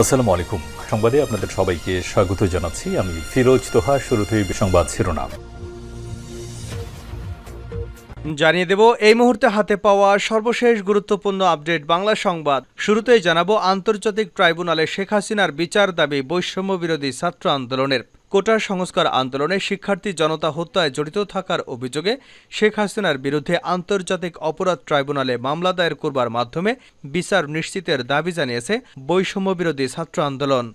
আসসালামু আলাইকুম সংবাদে আপনাদের সবাইকে স্বাগত জানাচ্ছি। আমি ফিরোজ তোহা শুরুতেই সংবাদ শিরোনাম। জানিয়ে দেব, এই মুহূর্তে হাতে পাওয়া সর্বশেষ গুরুত্বপূর্ণ আপডেট বাংলা সংবাদ। শুরুতেই জানাব, আন্তর্জাতিক ট্রাইব্যুনালে শেখ হাসিনার বিচার দাবি বৈষম্য বিরোধী ছাত্র আন্দোলনের। কোটা সংস্কার আন্দোলনে শিক্ষার্থী জনতা হত্যায় জড়িত থাকার অভিযোগে শেখ হাসিনার বিরুদ্ধে আন্তর্জাতিক অপরাধ ট্রাইব্যুনালে মামলা দায়ের করবার মাধ্যমে বিচার নিশ্চিতের দাবি জানিয়েছে বৈষম্য বিরোধী ছাত্র আন্দোলন।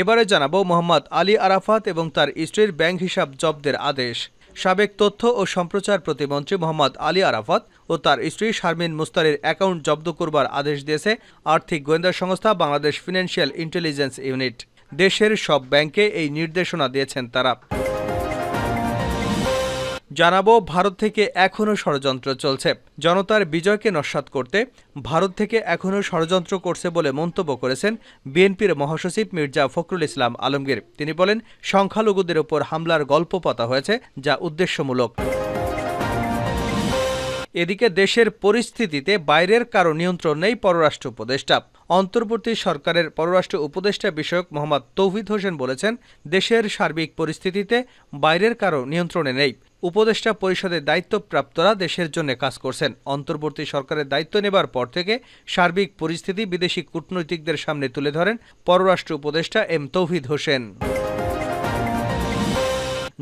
এবারে জানাব মোহাম্মদ আলী আরাফাত এবং তার স্ত্রীর ব্যাংক হিসাব জব্দের আদেশ। সাবেক তথ্য ও সম্প্রচার প্রতিমন্ত্রী মোহাম্মদ আলী আরাফাত ও তার স্ত্রী শারমিন মুস্তারির অ্যাকাউন্ট জব্দ করবার আদেশ দিয়েছে আর্থিক গোয়েন্দা সংস্থা বাংলাদেশ ফিনান্সিয়াল ইন্টেলিজেন্স ইউনিট। দেশের সব ব্যাংকে এই নির্দেশনা দিয়েছেন তারা। জানাব, ভারত থেকে এখনও ষড়যন্ত্র চলছে। জনতার বিজয়কে নস্বাত করতে ভারত থেকে এখনও ষড়যন্ত্র করছে বলে মন্তব্য করেছেন বিএনপির মহাসচিব মির্জা ফখরুল ইসলাম আলমগীর। তিনি বলেন, সংখ্যালঘুদের ওপর হামলার গল্প পাতা হয়েছে, যা উদ্দেশ্যমূলক। এদিকে দেশের পরিস্থিতিতে বাইরের কারও নিয়ন্ত্রণ নেই পররাষ্ট্র উপদেষ্টা। অন্তর্বর্তী সরকারের পররাষ্ট্র উপদেষ্টা বিষয়ক মোহাম্মদ তৌহিদ হোসেন বলেছেন, দেশের সার্বিক পরিস্থিতিতে বাইরের কারও নিয়ন্ত্রণে নেই। উপদেষ্টা পরিষদের দায়িত্বপ্রাপ্তরা দেশের জন্য কাজ করছেন। অন্তর্বর্তী সরকারের দায়িত্ব নেবার পর থেকে সার্বিক পরিস্থিতি বিদেশি কূটনৈতিকদের সামনে তুলে ধরেন পররাষ্ট্র উপদেষ্টা এম তৌহিদ হোসেন।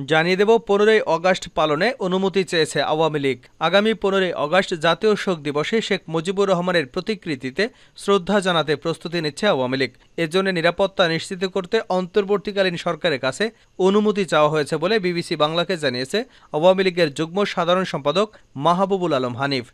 জানিয়ে দেব, পনেরোই অগাস্ট পালনে অনুমতি চেয়েছে আওয়ামী লীগ। আগামী পনেরোই অগাস্ট জাতীয় শোক দিবসে শেখ মুজিবুর রহমানের প্রতিকৃতিতে শ্রদ্ধা জানাতে প্রস্তুতি নিচ্ছে আওয়ামী লীগ। এজন্য নিরাপত্তা নিশ্চিত করতে অন্তর্বর্তীকালীন সরকারের কাছে অনুমতি চাওয়া হয়েছে বলে বিবিসি বাংলাকে জানিয়েছে আওয়ামী লীগের যুগ্ম সাধারণ সম্পাদক মাহবুবুল আলম হানিফ।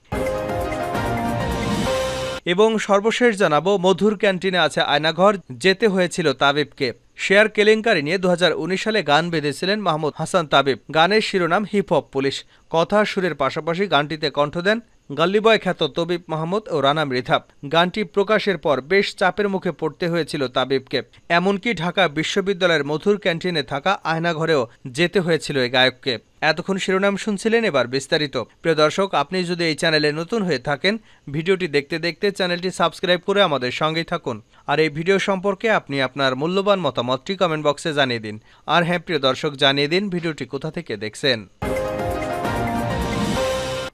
এবং সর্বশেষ জানাব, মধুর ক্যান্টিনে আছে আয়নাঘর, যেতে হয়েছিল তাবিবকে। শেয়ার কেলেঙ্কারি নিয়ে দু হাজার উনিশ সালে গান বেঁধেছিলেন মাহমুদ হাসান তাবিব। গানের শিরোনাম হিপ হপ পুলিশ। কথা সুরের পাশাপাশি গানটিতে কণ্ঠ দেন গাল্লিবয় খ্যাত তবিব মাহমুদ ও রানা মৃধাব। গানটি প্রকাশের পর বেশ চাপের মুখে পড়তে হয়েছিল তাবিবকে। এমনকি ঢাকা বিশ্ববিদ্যালয়ের মধুর ক্যান্টিনে থাকা আয়নাঘরেও যেতে হয়েছিল এই গায়ককে। এতক্ষণ শিরোনাম শুনছিলেন এবার বিস্তারিত। প্রিয় দর্শক, আপনি যদি এই চ্যানেলে নতুন হয়ে থাকেন, ভিডিওটি দেখতে দেখতে চ্যানেলটি সাবস্ক্রাইব করে আমাদের সঙ্গেই থাকুন। আর এই ভিডিও সম্পর্কে আপনি আপনার মূল্যবান মতামতটি কমেন্ট বক্সে জানিয়ে দিন। আর হ্যাঁ প্রিয় দর্শক, জানিয়ে দিন ভিডিওটি কোথা থেকে দেখছেন।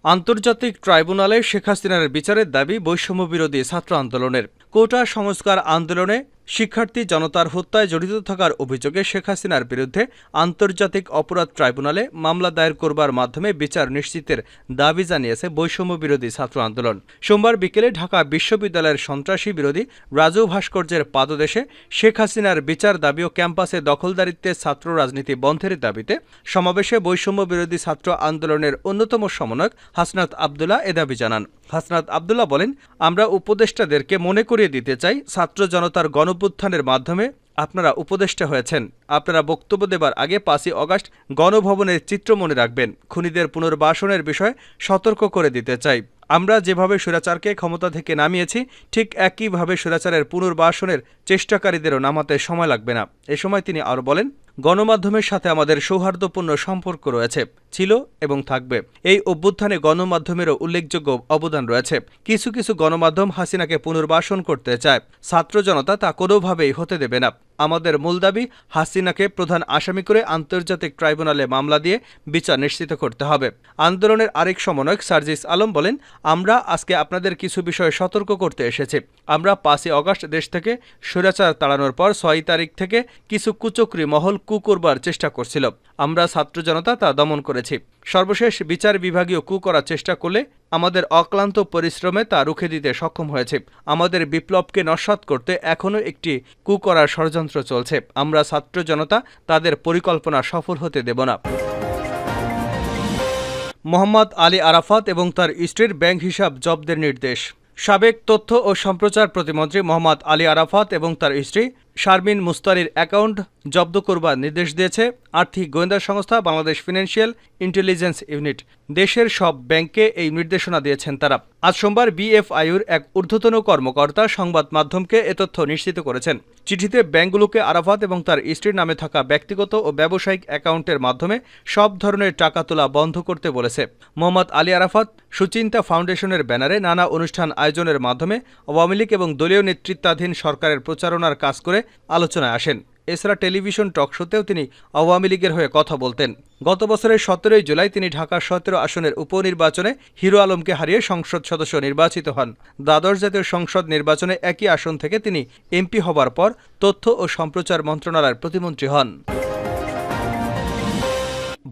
আন্তর্জাতিক ট্রাইব্যুনালে শেখ হাসিনার বিচারের দাবি বৈষম্য বিরোধী ছাত্র আন্দোলনের। কোটা সংস্কার আন্দোলনে শিক্ষার্থী জনতার হত্যায় জড়িত থাকার অভিযোগে শেখ হাসিনার বিরুদ্ধে আন্তর্জাতিক অপরাধ ট্রাইব্যুনালে মামলা দায়ের করবার মাধ্যমে বিচার নিশ্চিতের দাবি জানিয়েছে বৈষম্য বিরোধী ছাত্র আন্দোলন। সোমবার বিকেলে ঢাকা বিশ্ববিদ্যালয়ের সন্ত্রাসী বিরোধী রাজু ভাস্কর্যের পাদদেশে শেখ হাসিনার বিচার দাবি ও ক্যাম্পাসে দখলদারিত্বের ছাত্র রাজনীতি বন্ধের দাবিতে সমাবেশে বৈষম্য বিরোধী ছাত্র আন্দোলনের অন্যতম সমন্বয়ক হাসনাত আবদুল্লাহ এ দাবি জানান। হাসনাত আবদুল্লাহ বলেন, আমরা উপদেষ্টাদেরকে মনে করিয়ে দিতে চাই, ছাত্র জনতার গণপুত্থানের মাধ্যমে আপনারা উপদেষ্টা হয়েছেন। আপনারা বক্তব্য দেবার আগে পাঁচই অগাস্ট গণভবনের চিত্র মনে রাখবেন। খুনিদের পুনর্বাসনের বিষয়ে সতর্ক করে দিতে চাই। আমরা যেভাবে সুরাচারকে ক্ষমতা থেকে নামিয়েছি, ঠিক একইভাবে সুরাচারের পুনর্বাসনের চেষ্টাকারীদেরও নামাতে সময় লাগবে না। এ সময় তিনি আরও বলেন গণমাধ্যমের সাথে আমাদের সৌহার্দ্যপূর্ণ সম্পর্ক রয়েছে, ছিল এবং থাকবে। এই অভ্যুত্থানে গণমাধ্যমেরও উল্লেখযোগ্য অবদান রয়েছে। কিছু কিছু গণমাধ্যম হাসিনাকে পুনর্বাসন করতে চায়। ছাত্র জনতা তা কোনোভাবেই হতে দেবে না। আমাদের মূল দাবি, হাসিনাকে প্রধান আসামি করে আন্তর্জাতিক ট্রাইব্যুনালে মামলা দিয়ে বিচার নিশ্চিত করতে হবে। আন্দোলনের আরেক সমন্বয়ক সার্জিস আলম বলেন, আমরা আজকে আপনাদের কিছু বিষয়ে সতর্ক করতে এসেছি। আমরা পাঁচই অগস্ট দেশ থেকে স্বৈরাচার তাড়ানোর পর ছয় তারিখ থেকে কিছু কুচক্রি মহল কু করবার চেষ্টা করছিল। আমরা ছাত্র জনতা তা দমন করেছি। সর্বশেষ বিচার বিভাগীয় কু করার চেষ্টা করলে আমাদের অক্লান্ত পরিশ্রমে তা রুখে দিতে সক্ষম হয়েছে। আমাদের বিপ্লবকে নস্বাত করতে এখনও একটি কু করার ষড়যন্ত্র চলছে। আমরা ছাত্র জনতা, তাদের পরিকল্পনা সফল হতে দেব না। মোহাম্মদ আলী আরাফাত এবং তার স্ত্রীর ব্যাংক হিসাব জব্দের নির্দেশ। সাবেক তথ্য ও সম্প্রচার প্রতিমন্ত্রী মোহাম্মদ আলী আরাফাত এবং তার স্ত্রী শারমিন মুস্তারির অ্যাকাউন্ট জব্দ করবার নির্দেশ দিয়েছে আর্থিক গোয়েন্দা সংস্থা বাংলাদেশ ফিনান্সিয়াল ইন্টেলিজেন্স ইউনিট। দেশের সব ব্যাংকে এই নির্দেশনা দিয়েছেন তারা। আজ সোমবার বিএফআইউর এক ঊর্ধ্বতন কর্মকর্তা সংবাদ মাধ্যমকে এ তথ্য নিশ্চিত করেছেন। চিঠিতে ব্যাংকগুলোকে আরাফাত এবং তার স্ত্রীর নামে থাকা ব্যক্তিগত ও ব্যবসায়িক অ্যাকাউন্টের মাধ্যমে সব ধরনের টাকা তোলা বন্ধ করতে বলেছে। মোহাম্মদ আলী আরাফাত সুচিন্তা ফাউন্ডেশনের ব্যানারে নানা অনুষ্ঠান আয়োজনের মাধ্যমে আওয়ামী লীগ এবং দলীয় নেতৃত্বাধীন সরকারের প্রচারণার কাজ করে আলোচনায় আসেন। এছাড়া টেলিভিশন টক শোতেও তিনি আওয়ামী লীগের হয়ে কথা বলতেন। গত বছরের সতেরোই জুলাই তিনি ঢাকা সতেরো আসনের উপনির্বাচনে হিরো আলমকে হারিয়ে সংসদ সদস্য নির্বাচিত হন। দ্বাদশ জাতীয় সংসদ নির্বাচনে একই আসন থেকে তিনি এমপি হবার পর তথ্য ও সম্প্রচার মন্ত্রণালয়ের প্রতিমন্ত্রী হন।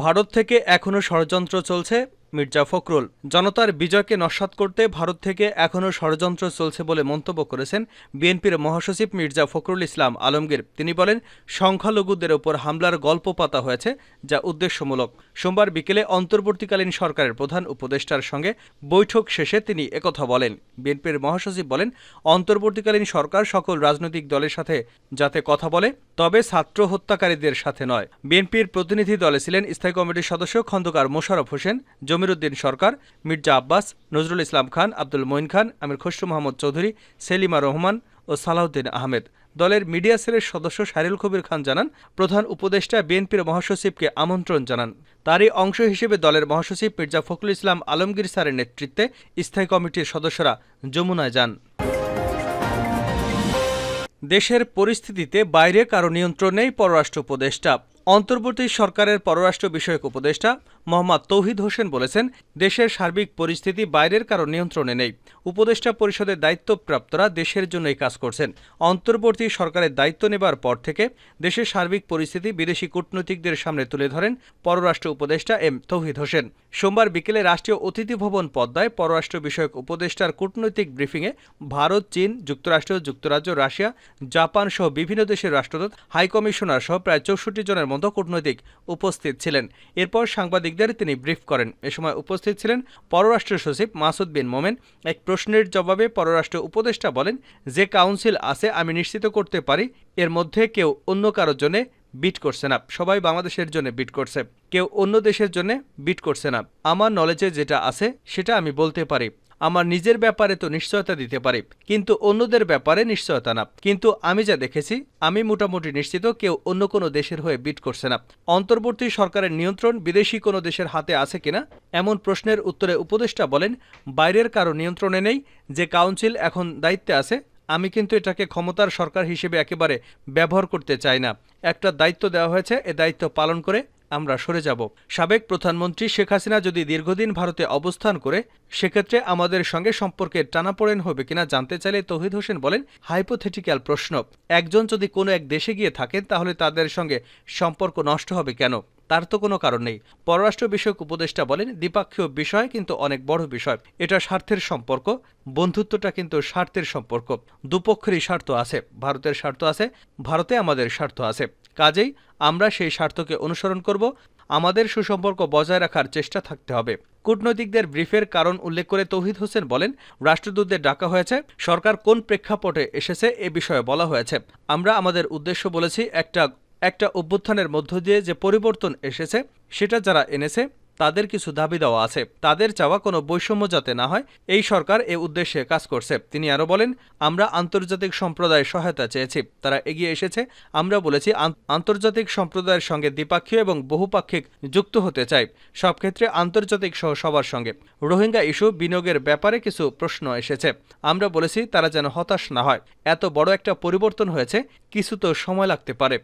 ভারত থেকে এখনও ষড়যন্ত্র চলছে মির্জা ফখরুল। জনতার বিজয়কে নস্বাত করতে ভারত থেকে এখনও ষড়যন্ত্র চলছে বলে মন্তব্য করেছেন বিএনপির মহাসচিব মির্জা ফখরুল ইসলাম আলমগীর। তিনি বলেন, সংখ্যালঘুদের ওপর হামলার গল্প পাতা হয়েছে, যা উদ্দেশ্যমূলক। সোমবার বিকেলে অন্তর্বর্তীকালীন সরকারের প্রধান উপদেষ্টার সঙ্গে বৈঠক শেষে তিনি একথা বলেন। বিএনপির মহাসচিব বলেন, অন্তর্বর্তীকালীন সরকার সকল রাজনৈতিক দলের সাথে যাতে কথা বলে, তবে ছাত্র হত্যাকারীদের সাথে নয়। বিএনপির প্রতিনিধি দলে ছিলেন স্থায়ী কমিটির সদস্য খন্দকার মোশারফ হোসেন জমিরুদ্দিন সরকার, মির্জা আব্বাস, নজরুল ইসলাম খান, আব্দুল মঈন খান, আমির খসরু মোহাম্মদ চৌধুরী, সেলিমা রহমান ও সালাউদ্দিন আহমেদ। দলের মিডিয়া সেলের সদস্য শারিল কবির খান জানান, প্রধান উপদেষ্টা বিএনপির মহাসচিবকে আমন্ত্রণ জানান। তারই অংশ হিসেবে দলের মহাসচিব মির্জা ফখরুল ইসলাম আলমগীর স্যারের নেতৃত্বে স্থায়ী কমিটির সদস্যরা যমুনায় যান। দেশের পরিস্থিতিতে বাইরে কারও নিয়ন্ত্রণ নেই পররাষ্ট্র উপদেষ্টা। অন্তর্বর্তী সরকারের পররাষ্ট্র বিষয়ক উপদেষ্টা মোহাম্মদ তৌহিদ হোসেন বলেছেন, দেশের সার্বিক পরিস্থিতি বাইরের কারও নিয়ন্ত্রণে নেই। উপদেষ্টা পরিষদের দায়িত্বপ্রাপ্তরা দেশের জন্যই কাজ করছেন। অন্তর্বর্তী সরকারের দায়িত্ব নেবার পর থেকে দেশের সার্বিক পরিস্থিতি বিদেশি কূটনৈতিকদের সামনে তুলে ধরেন পররাষ্ট্র উপদেষ্টা এম তৌহিদ হোসেন। সোমবার বিকেলে রাষ্ট্রীয় অতিথি ভবন পদ্মায় পররাষ্ট্র বিষয়ক উপদেষ্টার কূটনৈতিক ব্রিফিংয়ে ভারত, চীন, যুক্তরাষ্ট্র, যুক্তরাজ্য, রাশিয়া, জাপান সহ বিভিন্ন দেশের রাষ্ট্রদূত হাইকমিশনার সহ প্রায় চৌষট্টি জনের মতো কূটনৈতিক উপস্থিত ছিলেন। এরপর সাংবাদিকদের তিনি ব্রিফ করেন। এ সময় উপস্থিত ছিলেন পররাষ্ট্র সচিব মাসুদ বিন মোমেন, এক প্রশ্নের জবাবে পররাষ্ট্র উপদেষ্টা বলেন, যে কাউন্সিল আছে, আমি নিশ্চিত করতে পারি, এর মধ্যে কেউ অন্য কারোর জন্য বিট করছে না। সবাই বাংলাদেশের জন্য বিট করছে। কেউ অন্য দেশের জন্য বিট করছে না। আমার নলেজে যেটা আছে, সেটা আমি বলতে পারি। আমার নিজের ব্যাপারে তো নিশ্চয়তা দিতে পারি, কিন্তু অন্যদের ব্যাপারে নিশ্চয়তা না। কিন্তু আমি যা দেখেছি, আমি মোটামুটি নিশ্চিত কেউ অন্য কোনো দেশের হয়ে বিট করছে না। অন্তর্বর্তী সরকারের নিয়ন্ত্রণ বিদেশি কোনো দেশের হাতে আছে কিনা, এমন প্রশ্নের উত্তরে উপদেষ্টা বলেন, বাইরের কারও নিয়ন্ত্রণে নেই, যে কাউন্সিল এখন দায়িত্বে আছে, আমি কিন্তু এটাকে ক্ষমতার সরকার হিসেবে একেবারে ব্যবহার করতে চাই না। একটা দায়িত্ব দেওয়া হয়েছে, এ দায়িত্ব পালন করে আমরা সরে যাব। সাবেক প্রধানমন্ত্রী শেখ হাসিনা যদি দীর্ঘদিন ভারতে অবস্থান করে, সেক্ষেত্রে আমাদের সঙ্গে সম্পর্কে টানাপোড়েন হবে কিনা জানতে চাইলে তহিদ হোসেন বলেন, হাইপোথেটিক্যাল প্রশ্ন। একজন যদি কোনো এক দেশে গিয়ে থাকেন, তাহলে তাদের সঙ্গে সম্পর্ক নষ্ট হবে কেন? তার তো কোনো কারণ নেই। পররাষ্ট্র বিষয়ক উপদেষ্টা বলেন, দ্বিপাক্ষীয় বিষয় কিন্তু অনেক বড় বিষয়। এটা স্বার্থের সম্পর্ক, বন্ধুত্বটা কিন্তু স্বার্থের সম্পর্ক। দুপক্ষেরই স্বার্থ আছে, ভারতের স্বার্থ আছে, ভারতে আমাদের স্বার্থ আছে। কাজেই আমরা সেই স্বার্থকে অনুসরণ করব। আমাদের সুসম্পর্ক বজায় রাখার চেষ্টা থাকতে হবে। কূটনৈতিকদের ব্রিফের কারণ উল্লেখ করে তৌহিদ হোসেন বলেন, রাষ্ট্রদূতদের ডাকা হয়েছে। সরকার কোন প্রেক্ষাপটে এসেছে এ বিষয়ে বলা হয়েছে। আমরা আমাদের উদ্দেশ্য বলেছি একটা একটা অভ্যুত্থানের মধ্য দিয়ে যে পরিবর্তন এসেছে, সেটা যারা এনেছে তাদের কিছু দাবি দেওয়া আছে। তাদের চাওয়া কোনো বৈষম্য যাতে না হয়, এই সরকার এ উদ্দেশ্যে কাজ করছে। তিনি আরও বলেন, আমরা আন্তর্জাতিক সম্প্রদায়ের সহায়তা চেয়েছি। তারা এগিয়ে এসেছে। আমরা বলেছি আন্তর্জাতিক সম্প্রদায়ের সঙ্গে দ্বিপাক্ষীয় এবং বহুপাক্ষিক যুক্ত হতে চাই। সব ক্ষেত্রে আন্তর্জাতিক সহ সবার সঙ্গে। রোহিঙ্গা ইস্যু বিনিয়োগের ব্যাপারে কিছু প্রশ্ন এসেছে। আমরা বলেছি, তারা যেন হতাশ না হয়। এত বড় একটা পরিবর্তন হয়েছে, কিছু তো সময় লাগতে পারে।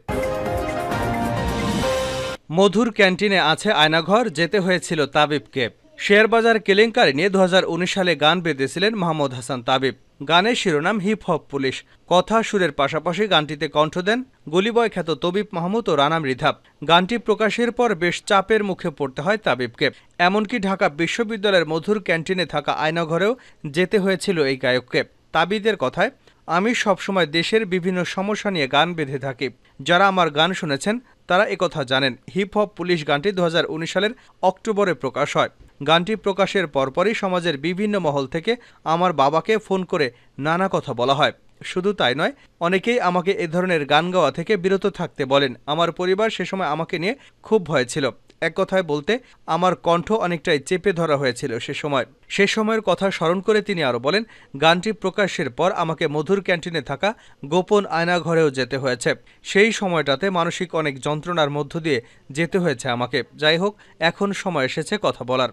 মধুর ক্যান্টিনে আছে আয়নাঘর, যেতে হয়েছিল তাবিবকে। শেয়ারবাজার কেলেঙ্কারি নিয়ে দু হাজার উনিশ সালে গান বেঁধেছিলেন মোহাম্মদ হাসান তাবিব। গানের শিরোনাম হিপ হপ পুলিশ। কথা সুরের পাশাপাশি গানটিতে কণ্ঠ দেন গলিবয় খ্যাত তবিব মাহমুদ ও রানা মৃধাব গানটি প্রকাশের পর বেশ চাপের মুখে পড়তে হয় তাবিবকে। এমনকি ঢাকা বিশ্ববিদ্যালয়ের মধুর ক্যান্টিনে থাকা আয়নাঘরেও যেতে হয়েছিল এই গায়ককে। তাবিদের কথায়, আমি সবসময় দেশের বিভিন্ন সমস্যা নিয়ে গান বেঁধে থাকি। যারা আমার গান শুনেছেন তারা একথা জানেন। হিপ হপ পুলিশ গানটি দু হাজার উনিশ সালের অক্টোবরে প্রকাশ হয়। গানটি প্রকাশের পরপরই সমাজের বিভিন্ন মহল থেকে আমার বাবাকে ফোন করে নানা কথা বলা হয়। শুধু তাই নয়, অনেকেই আমাকে এ ধরনের গান গাওয়া থেকে বিরত থাকতে বলেন। আমার পরিবার সে সময় আমাকে নিয়ে খুব ভয় ছিল। এক কথায় বলতে, আমার কণ্ঠ অনেকটাই চেপে ধরা হয়েছিল সে সময়। সে সময়ের কথা স্মরণ করে তিনি আরও বলেন, গানটি প্রকাশের পর আমাকে মধুর ক্যান্টিনে থাকা গোপন আয়নাঘরেও যেতে হয়েছে। সেই সময়টাতে মানসিক অনেক যন্ত্রণার মধ্য দিয়ে যেতে হয়েছে আমাকে। যাই হোক, এখন সময় এসেছে কথা বলার।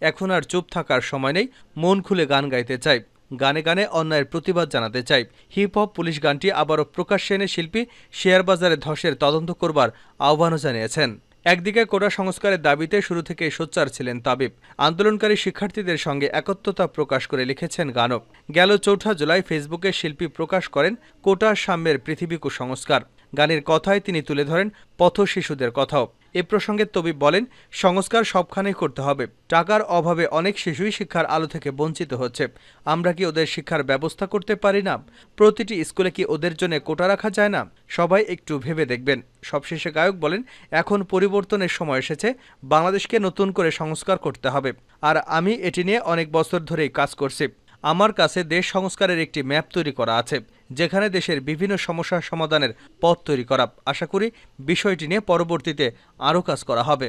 এখন আর চুপ থাকার সময় নেই, মন খুলে গান গাইতে চাই। গানে গানে অন্যায়ের প্রতিবাদ জানাতে চাই। হিপ হপ পুলিশ গানটি আবারও প্রকাশ্যে এনে শিল্পী শেয়ার বাজারে ধসের তদন্ত করবার আহ্বানও জানিয়েছেন। একদিকে কোটা সংস্কারের দাবিতে শুরু থেকে সোচ্চার ছিলেন তাবিব। আন্দোলনকারী শিক্ষার্থীদের সঙ্গে একত্রতা প্রকাশ করে লিখেছেন গানব। গেল চৌঠা জুলাই ফেসবুকে শিল্পী প্রকাশ করেন কোটা সাম্যের পৃথিবী কুসংস্কার গানের কথায় তিনি তুলে ধরেন পথ শিশুদের কথাও। এ প্রসঙ্গে তবিব বলেন, সংস্কার সবখানেই করতে হবে। টাকার অভাবে অনেক শিশুই শিক্ষার আলো থেকে বঞ্চিত হচ্ছে। আমরা কি ওদের শিক্ষার ব্যবস্থা করতে পারি না? প্রতিটি স্কুলে কি ওদের জন্য কোটা রাখা যায় না? সবাই একটু ভেবে দেখবেন। সবশেষে গায়ক বলেন, এখন পরিবর্তনের সময় এসেছে, বাংলাদেশকে নতুন করে সংস্কার করতে হবে। আর আমি এটি নিয়ে অনেক বছর ধরেই কাজ করছি। আমার কাছে দেশ সংস্কারের একটি ম্যাপ তৈরি করা আছে, যেখানে দেশের বিভিন্ন সমস্যার সমাধানের পথ তৈরি করা। আশা করি বিষয়টি নিয়ে পরবর্তীতে আরও কাজ করা হবে।